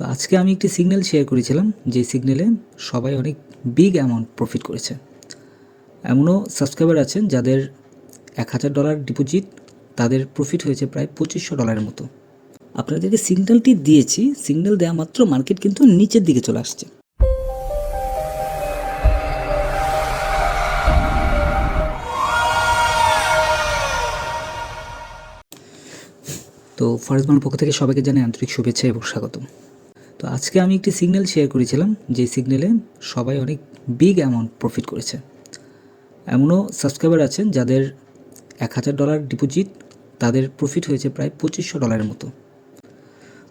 তো আজকে আমি একটি সিগন্যাল শেয়ার করেছিলাম, যে সিগন্যালে সবাই অনেক বিগ অ্যামাউন্ট প্রফিট করেছে। এমনও সাবস্ক্রাইবার আছেন যাদের এক হাজার ডলার ডিপোজিট তাদের প্রফিট হয়েছে প্রায় পঁচিশশো ডলারের মতো। আপনাদেরকে সিগন্যালটি দিয়েছি সিগন্যাল দেওয়া মাত্র মার্কেট কিন্তু নিচের দিকে চলে আসছে। তো ফরেজমানের পক্ষ থেকে সবাইকে জানাই আন্তরিক শুভেচ্ছা এবং স্বাগতম। তো আজকে আমি একটি সিগন্যাল শেয়ার করেছিলাম, যে সিগন্যালে সবাই অনেক বিগ অ্যামাউন্ট প্রফিট করেছে। এমনও সাবস্ক্রাইবার আছেন যাদের এক হাজার ডলার ডিপোজিট তাদের প্রফিট হয়েছে প্রায় পঁচিশশো ডলারের মতো।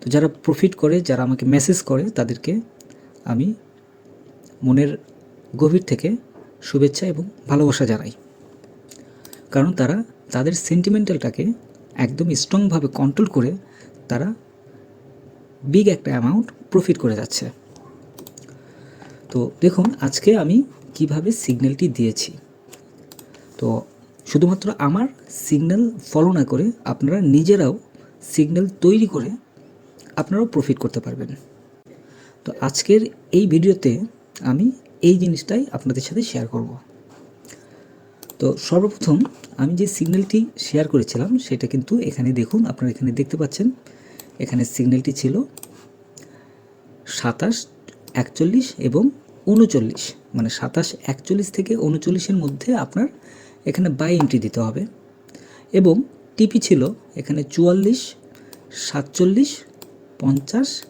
তো যারা প্রফিট করে, যারা আমাকে মেসেজ করে, তাদেরকে আমি মনের গভীর থেকে শুভেচ্ছা এবং ভালোবাসা জানাই। কারণ তারা তাদের সেন্টিমেন্টালটাকে একদম স্ট্রংভাবে কন্ট্রোল করে, তারা বিগ একটা অ্যামাউন্ট প্রফিট করে যাচ্ছে। তো দেখুন, আজকে আমি কীভাবে সিগন্যালটি দিয়েছি। তো শুধুমাত্র আমার সিগন্যাল ফলো না করে আপনারা নিজেরাও সিগন্যাল তৈরি করে আপনারাও প্রফিট করতে পারবেন। তো আজকের এই ভিডিওতে আমি এই জিনিসটাই আপনাদের সাথে শেয়ার করব। তো সর্বপ্রথম আমি যে সিগন্যালটি শেয়ার করেছিলাম, সেটা কিন্তু এখানে দেখুন, আপনারা এখানে দেখতে পাচ্ছেন, এখানে সিগন্যালটি ছিল সাতাশ, একচল্লিশ এবং উনচল্লিশ। মানে সাতাশ, একচল্লিশ থেকে উনচল্লিশের মধ্যে আপনার এখানে বাই এন্ট্রি দিতে হবে। এবং টিপি ছিল এখানে চুয়াল্লিশ, সাতচল্লিশ, পঞ্চাশ,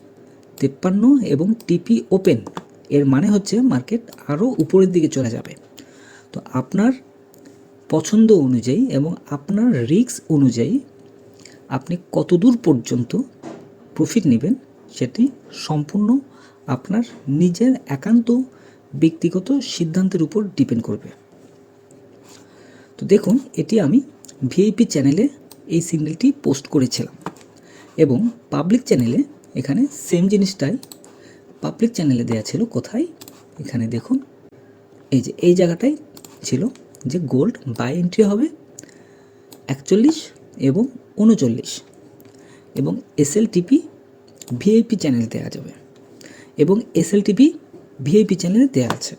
তেপ্পান্ন এবং টিপি ওপেন এর মানে হচ্ছে মার্কেট আরও উপরের দিকে চলে যাবে। তো আপনার পছন্দ অনুযায়ী এবং আপনার রিস্ক অনুযায়ী আপনি কতদূর পর্যন্ত প্রফিট নেবেন সেটি সম্পূর্ণ আপনার নিজের একান্ত ব্যক্তিগত সিদ্ধান্তের উপর ডিপেন্ড করবে। তো দেখুন, এটি আমি ভিআইপি চ্যানেলে এই সিগন্যালটি পোস্ট করেছিলাম এবং পাবলিক চ্যানেলে এখানে সেম জিনিসটাই পাবলিক চ্যানেলে দেওয়া ছিল। কোথায়? এখানে দেখুন, এই যে, এই জায়গাটাই ছিল যে গোল্ড বাই এন্ট্রি হবে একচল্লিশ এবং উনচল্লিশ এবং এসএলটিপি ভিআইপি চ্যানেলে দেওয়া যাবে। এবং এসএলটিপি ভিআইপি চ্যানেলে দেওয়া আছে।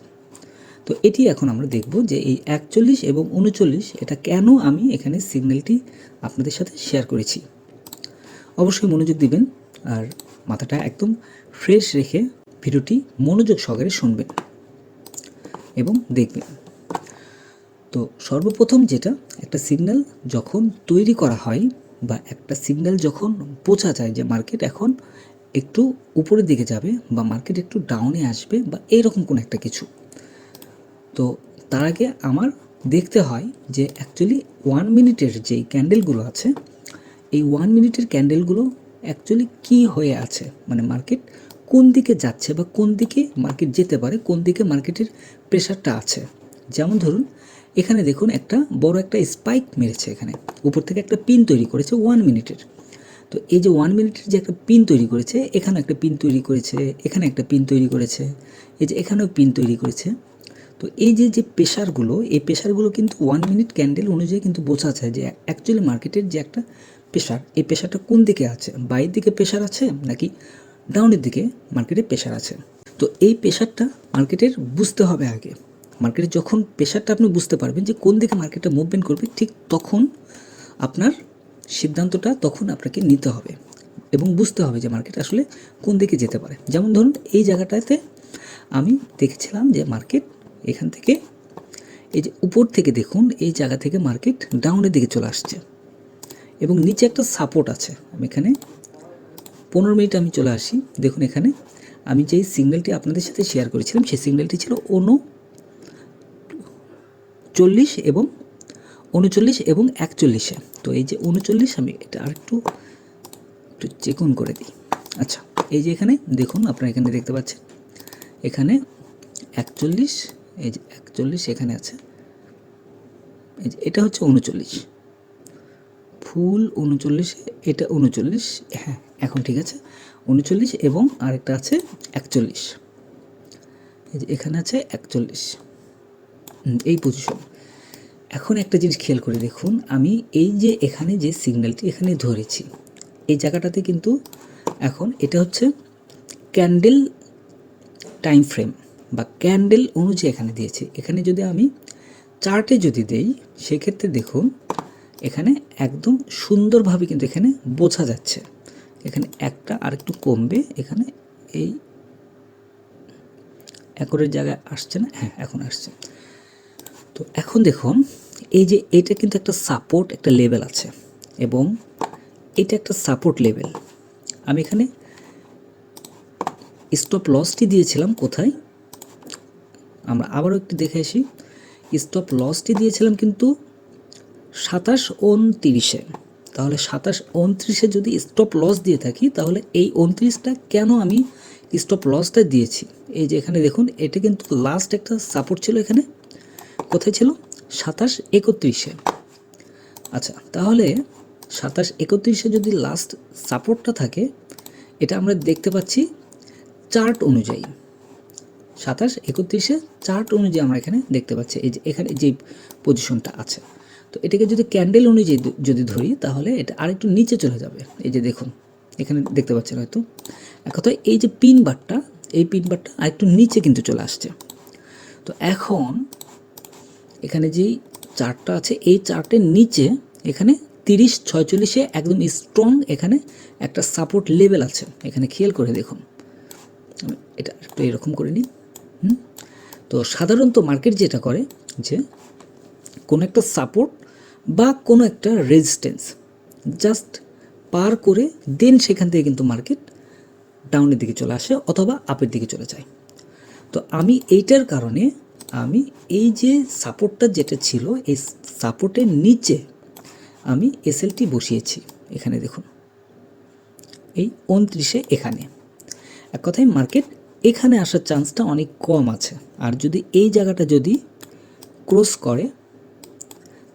তো এটি এখন আমরা দেখব যে এই একচল্লিশ এবং উনচল্লিশ, এটা কেন আমি এখানে সিগন্যালটি আপনাদের সাথে শেয়ার করেছি? অবশ্যই মনোযোগ দিবেন আর মাথাটা একদম ফ্রেশ রেখে ভিডিওটি মনোযোগ সহকারে শুনবেন এবং দেখবেন। তো সর্বপ্রথম যেটা, একটা সিগন্যাল যখন তৈরি করা হয় বা একটা সিগন্যাল যখন বোঝা যায় যে মার্কেট এখন একটু উপরের দিকে যাবে বা মার্কেট একটু ডাউনে আসবে বা এইরকম কোনো একটা কিছু। তো তার আগে আমার দেখতে হয় যে অ্যাকচুয়ালি ওয়ান মিনিটের যেই ক্যান্ডেলগুলো আছে, এই ওয়ান মিনিটের ক্যান্ডেলগুলো অ্যাকচুয়ালি কী হয়ে আছে? মানে মার্কেট কোন দিকে যাচ্ছে বা কোন দিকে মার্কেট যেতে পারে, কোন দিকে মার্কেটের প্রেশারটা আছে? যেমন ধরুন এখানে দেখুন একটা বড় একটা স্পাইক মেরেছে এখানে। উপর থেকে একটা পিন তৈরি করেছে ওয়ান মিনিটের তো এই যে ওয়ান মিনিটের যে একটা পিন তৈরি করেছে এখানে একটা পিন তৈরি করেছে, এখানে একটা পিন তৈরি করেছে, এই যে এখানেও পিন তৈরি করেছে। তো এই যে যে প্রেশারগুলো এই প্রেশারগুলো কিন্তু ওয়ান মিনিট ক্যান্ডেল অনুযায়ী কিন্তু বোঝা যায় যে অ্যাকচুয়ালি মার্কেটের যে একটা প্রেশার এই প্রেশারটা কোন দিকে আছে? বাইরের দিকে প্রেশার আছে নাকি ডাউনের দিকে মার্কেটে প্রেশার আছে? তো এই প্রেশারটা মার্কেটের বুঝতে হবে আগে। মার্কেটে যখন প্রেশারটা আপনি বুঝতে পারবেন যে কোন দিকে মার্কেটটা মুভমেন্ট করবে, ঠিক তখন আপনার সিদ্ধান্তটা তখন আপনাকে নিতে হবে এবং বুঝতে হবে যে মার্কেট আসলে কোন দিকে যেতে পারে। যেমন ধরুন, এই জায়গাটাতে আমি দেখেছিলাম যে মার্কেট এখান থেকে, এই যে উপর থেকে দেখুন, এই জায়গা থেকে মার্কেট ডাউনের দিকে চলে আসছে এবং নিচে একটা সাপোর্ট আছে। আমি এখানে পনেরো মিনিট আমি চলে আসি। দেখুন এখানে আমি যেই সিগন্যালটি আপনাদের সাথে শেয়ার করেছিলাম, সেই সিগন্যালটি ছিল অনু চল্লিশ এবং উনচল্লিশ এবং একচল্লিশে। তো এই যে উনচল্লিশ আমি এটা আরেকটু, একটু চেকন করে দিই। আচ্ছা এই যে এখানে দেখুন, আপনারা এখানে দেখতে পাচ্ছেন। এখানে একচল্লিশ, এই যে একচল্লিশ এখানে আছে। এই যে এটা হচ্ছে উনচল্লিশ। ফুল উনচল্লিশে, এটা উনচল্লিশ হ্যাঁ এখন ঠিক আছে। উনচল্লিশ এবং আরেকটা আছে একচল্লিশ। এই যে এখানে আছে একচল্লিশ। এই পজিশন এখন একটা জিনিস খেয়াল করে দেখুন, আমি এই যে এখানে যে সিগন্যালটি এখানে ধরেছি, এই জায়গাটাতে কিন্তু এখন এটা হচ্ছে ক্যান্ডেল টাইম ফ্রেম বা ক্যান্ডেল অনুযায়ী এখানে দিয়েছে, এখানে যদি আমি চার্টে যদি দেই, সেক্ষেত্রে দেখুন, এখানে একদম সুন্দরভাবে কিন্তু এখানে বোঝা যাচ্ছে। এখানে একটা আর একটু কমবে, এখানে এই একরের জায়গায় আসছে না? হ্যাঁ এখন আসছে। তো এখন দেখুন, এই যে এটা কিন্তু একটা সাপোর্ট একটা লেভেল আছে এবং এটা একটা সাপোর্ট লেভেল আমি এখানে স্টপ লসটি দিয়েছিলাম কোথায়? আমরা আবারও একটু দেখে আসি। স্টপ লসটি দিয়েছিলাম কিন্তু সাতাশ উনতিরিশে। তাহলে সাতাশ উনত্রিশে যদি স্টপ লস দিয়ে থাকি, তাহলে এই উনত্রিশটা কেন আমি স্টপ লসটা দিয়েছি? এই যে এখানে দেখুন, এটা কিন্তু লাস্ট একটা সাপোর্ট ছিল এখানে। কোথায় ছিল? সাতাশ একত্রিশে। আচ্ছা তাহলে সাতাশ একত্রিশে যদি লাস্ট সাপোর্টটা থাকে, এটা আমরা দেখতে পাচ্ছি চার্ট অনুযায়ী। সাতাশ একত্রিশে চার্ট অনুযায়ী আমরা এখানে দেখতে পাচ্ছি, এই যে এখানে যে পজিশনটা আছে। তো এটাকে যদি ক্যান্ডেল অনুযায়ী যদি ধরি, তাহলে এটা আরেকটু নিচে চলে যাবে। এই যে দেখুন, এখানে দেখতে পাচ্ছেন হয়তো। এক কথায় এই যে পিন বারটা এই পিন বারটা আরেকটু নিচে কিন্তু চলে আসছে। তো এখন এখানে যেই চার্টটা আছে, এই চার্টের নিচে এখানে তিরিশ, ছয়চল্লিশে একদম স্ট্রং এখানে একটা সাপোর্ট লেভেল আছে। এখানে খেয়াল করে দেখুন। আমি এটা একটু এরকম করে নিই। হুম? তো সাধারণত মার্কেট যেটা করে যে কোনো একটা সাপোর্ট বা কোনো একটা রেজিস্ট্যান্স জাস্ট পার করে দেন সেখান থেকে কিন্তু মার্কেট ডাউনের দিকে চলে আসে অথবা আপের দিকে চলে যায়। তো আমি এইটার কারণে আমি এই যে সাপোর্টটা যেটা ছিল, এই সাপোর্টের নিচে আমি এসএলটি বসিয়েছি। এখানে দেখুন। এই উনত্রিশে এখানে। এক কথায় মার্কেট এখানে আসার চান্সটা অনেক কম আছে। আর যদি এই জায়গাটা যদি ক্রস করে,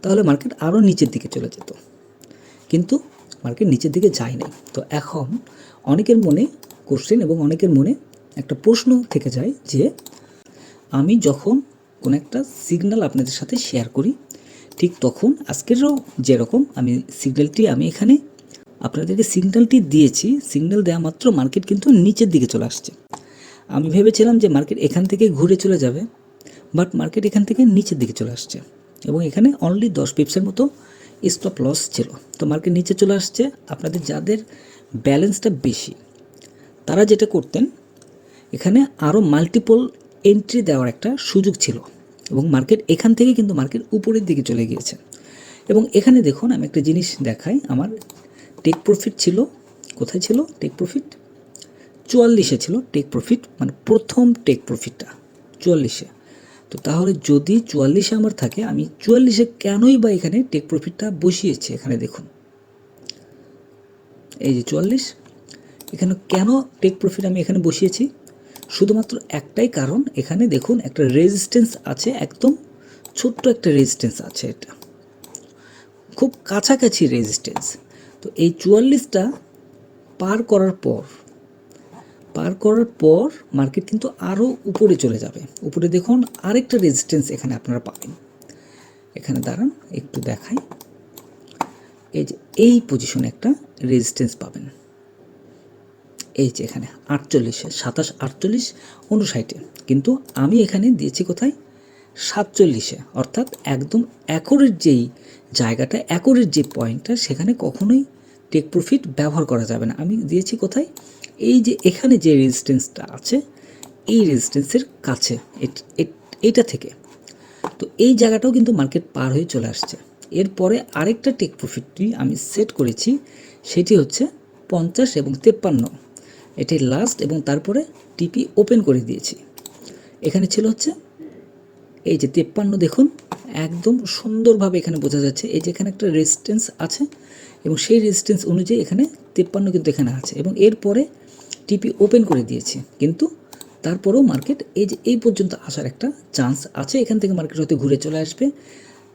তাহলে মার্কেট আরও নিচের দিকে চলে যেত। কিন্তু মার্কেট নিচের দিকে যায় নাই। তো এখন অনেকের মনে কোশ্চেন এবং অনেকের মনে একটা প্রশ্ন থেকে যায় যে আমি যখন কোনো একটা সিগন্যাল আপনাদের সাথে শেয়ার করি, ঠিক তখন আজকেরও যেরকম আমি সিগন্যালটি আমি এখানে আপনাদেরকে সিগন্যালটি দিয়েছি। সিগন্যাল দেওয়া মাত্র মার্কেট কিন্তু নিচের দিকে চলে আসছে। আমি ভেবেছিলাম যে মার্কেট এখান থেকে ঘুরে চলে যাবে বাট মার্কেট এখান থেকে নিচের দিকে চলে আসছে এবং এখানে অনলি দশ পিপসের মতো স্টপ লস ছিল। তো মার্কেট নিচে চলে আসছে। আপনাদের যাদের ব্যালেন্সটা বেশি, তারা যেটা করতেন, এখানে আরও মাল্টিপল এন্ট্রি দেওয়ার একটা সুযোগ ছিল এবং মার্কেট এখান থেকে কিন্তু মার্কেট উপরের দিকে চলে গিয়েছে। এবং এখানে দেখুন আমি একটা জিনিস দেখাই, আমার টেক প্রফিট ছিল, কোথায় ছিল? টেক প্রফিট চুয়াল্লিশে ছিল টেক প্রফিট মানে প্রথম টেক প্রফিটটা চুয়াল্লিশে। তো তাহলে যদি চুয়াল্লিশে আমার থাকে, আমি চুয়াল্লিশে কেনই বা এখানে টেক প্রফিটটা বসিয়েছি? এখানে দেখুন। এই যে চুয়াল্লিশ, এখানে কেন টেক প্রফিট আমি এখানে বসিয়েছি? শুধুমাত্র একটাই কারণ, এখানে দেখুন একটা রেজিস্ট্যান্স আছে, একদম ছোট্ট একটা রেজিস্ট্যান্স আছে এটা। খুব কাছাকাছি রেজিস্ট্যান্স তো এই চুয়াল্লিশটা পার করার পর, পার করার পর মার্কেট কিন্তু আরও উপরে চলে যাবে। উপরে দেখুন আরেকটা রেজিস্ট্যান্স এখানে আপনারা পাবেন। এখানে দাঁড়ান, একটু দেখাই। এই যে এই পজিশনে একটা রেজিস্ট্যান্স পাবেন। এই যে এখানে আটচল্লিশে, সাতাশ, আটচল্লিশ উনষাটে কিন্তু আমি এখানে দিয়েছি কোথায়? সাতচল্লিশে অর্থাৎ একদম একরের যেই জায়গাটা, একরের যে পয়েন্টটা, সেখানে কখনোই টেক প্রফিট ব্যবহার করা যাবে না। আমি দিয়েছি কোথায়? এই যে এখানে যে রেজিস্ট্যান্সটা আছে, এই রেজিস্ট্যান্সের কাছে, এটা থেকে। তো এই জায়গাটাও কিন্তু মার্কেট পার হয়ে চলে আসছে। এরপরে আরেকটা টেক প্রফিটটি আমি সেট করেছি, সেটি হচ্ছে পঞ্চাশ এবং তেপ্পান্ন। এটি লাস্ট এবং তারপরে টিপি ওপেন করে দিয়েছি। এখানে ছিল হচ্ছে এই যে তেপ্পান্ন দেখুন, একদম সুন্দরভাবে এখানে বোঝা যাচ্ছে। এই যে এখানে একটা রেজিস্ট্যান্স আছে এবং সেই রেজিস্ট্যান্স অনুযায়ী এখানে তেপ্পান্ন কিন্তু এখানে আছে এবং এরপরে টিপি ওপেন করে দিয়েছি। কিন্তু তারপরেও মার্কেট এই যে এই পর্যন্ত আসার একটা চান্স আছে। এখান থেকে মার্কেট হয়তো ঘুরে চলে আসবে।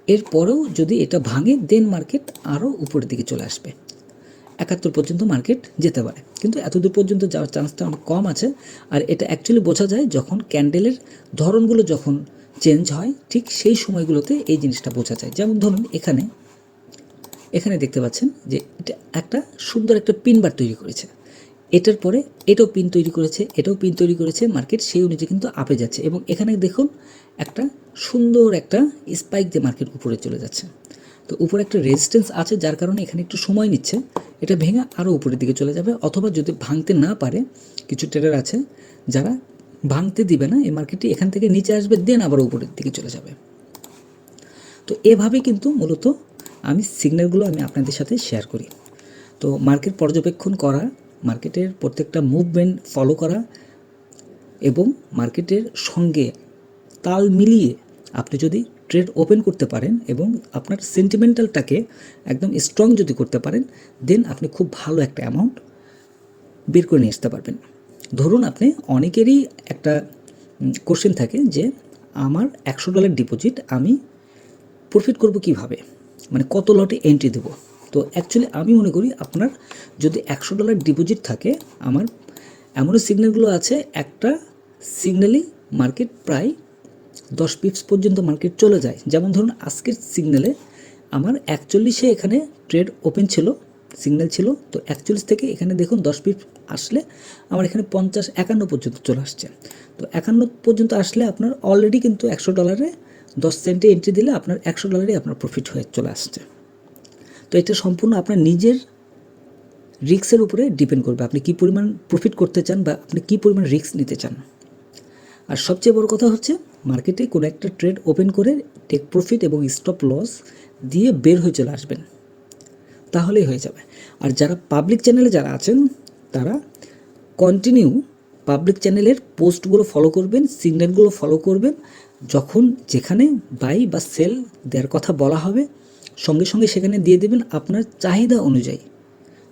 এরপরেও যদি এটা ভাঙে দেন মার্কেট আরও উপরের দিকে চলে আসবে। একাত্তর পর্যন্ত মার্কেট যেতে পারে। কিন্তু এতদূর পর্যন্ত যাওয়ার চান্সটা অনেক কম আছে। আর এটা অ্যাকচুয়ালি বোঝা যায় যখন ক্যান্ডেলের ধরনগুলো যখন চেঞ্জ হয়, ঠিক সেই সময়গুলোতে এই জিনিসটা বোঝা যায়। যেমন ধরুন এখানে এখানে দেখতে পাচ্ছেন যে এটা একটা সুন্দর একটা পিনবার তৈরি করেছে। এটার পরে এটাও পিন তৈরি করেছে, এটাও পিন তৈরি করেছে মার্কেট সেই অনুযায়ী কিন্তু আপে যাচ্ছে। এবং এখানে দেখুন একটা সুন্দর একটা স্পাইক দিয়ে মার্কেট উপরে চলে যাচ্ছে। তো উপরে একটা রেজিস্ট্যান্স আছে, যার কারণে এখানে একটু সময় নিচ্ছে। এটা ভেঙে আরও উপরের দিকে চলে যাবে। অথবা যদি ভাঙতে না পারে, কিছু ট্রেডার আছে যারা ভাঙতে দিবে না, এই মার্কেটটি এখান থেকে নিচে আসবে দেন আবার উপরের দিকে চলে যাবে। তো এভাবে কিন্তু মূলত আমি সিগন্যালগুলো আমি আপনাদের সাথে শেয়ার করি। তো মার্কেট পর্যবেক্ষণ করা মার্কেটের প্রত্যেকটা মুভমেন্ট ফলো করা এবং মার্কেটের সঙ্গে তাল মিলিয়ে আপনি যদি ট্রেড ওপেন করতে পারেন এবং আপনার সেন্টিমেন্টালটাকে একদম স্ট্রং যদি করতে পারেন দেন আপনি খুব ভালো একটা অ্যামাউন্ট বের করে নিয়ে আসতে পারবেন। ধরুন আপনি অনেকেরই একটা কোশ্চেন থাকে যে, আমার একশো ডলার ডিপোজিট আমি প্রফিট করব কীভাবে? মানে কত লটে এন্ট্রি দেব? তো অ্যাকচুয়ালি আমি মনে করি আপনার যদি একশো ডলার ডিপোজিট থাকে, আমার এমনও সিগন্যালগুলো আছে, একটা সিগন্যালই মার্কেট প্রায় দশ পিপস পর্যন্ত মার্কেট চলে যায়। যেমন ধরুন, আজকের সিগন্যালে আমার একচল্লিশে এখানে ট্রেড ওপেন ছিল সিগন্যাল ছিল, তো একচল্লিশ থেকে এখানে দেখুন দশ পিপ আসলে আমার এখানে পঞ্চাশ একান্ন পর্যন্ত চলে আসছে। তো একান্ন পর্যন্ত আসলে আপনার অলরেডি কিন্তু একশো ডলারে দশ সেন্টে এন্ট্রি দিলে আপনার একশো ডলারে আপনার প্রফিট হয়ে চলে আসছে। তো এটা সম্পূর্ণ আপনার নিজের রিক্সের উপরে ডিপেন্ড করবে। আপনি কী পরিমাণ প্রফিট করতে চান বা আপনি কী পরিমাণ রিস্ক নিতে চান? আর সবচেয়ে বড় কথা হচ্ছে মার্কেটে কোনো একটা ট্রেড ওপেন করে টেক প্রফিট এবং স্টপ লস দিয়ে বের হয়ে চলে আসবেন। তাহলেই হয়ে যাবে। আর যারা পাবলিক চ্যানেলে যারা আছেন, তারা কন্টিনিউ পাবলিক চ্যানেলের পোস্টগুলো ফলো করবেন সিগন্যালগুলো ফলো করবেন, যখন যেখানে বাই বা সেল দেওয়ার কথা বলা হবে, সঙ্গে সঙ্গে সেখানে দিয়ে দেবেন আপনার চাহিদা অনুযায়ী।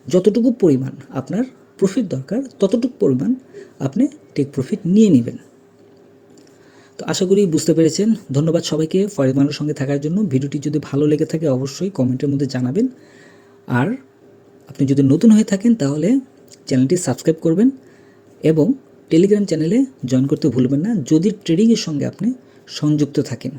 যতটুকু পরিমাণ আপনার প্রফিট দরকার, ততটুকু পরিমাণ আপনি টেক প্রফিট নিয়ে নেবেন। তো আশা করি বুঝতে পেরেছেন। ধন্যবাদ সবাইকে ফরেজ মানুর সঙ্গে থাকার জন্য। ভিডিওটি যদি ভালো লেগে থাকে অবশ্যই কমেন্টের মধ্যে জানাবেন। আর আপনি যদি নতুন হয়ে থাকেন তাহলে চ্যানেলটি সাবস্ক্রাইব করবেন এবং টেলিগ্রাম চ্যানেলে জয়েন করতে ভুলবেন না। যদি ট্রেডিংয়ের সঙ্গে আপনি সংযুক্ত থাকেন।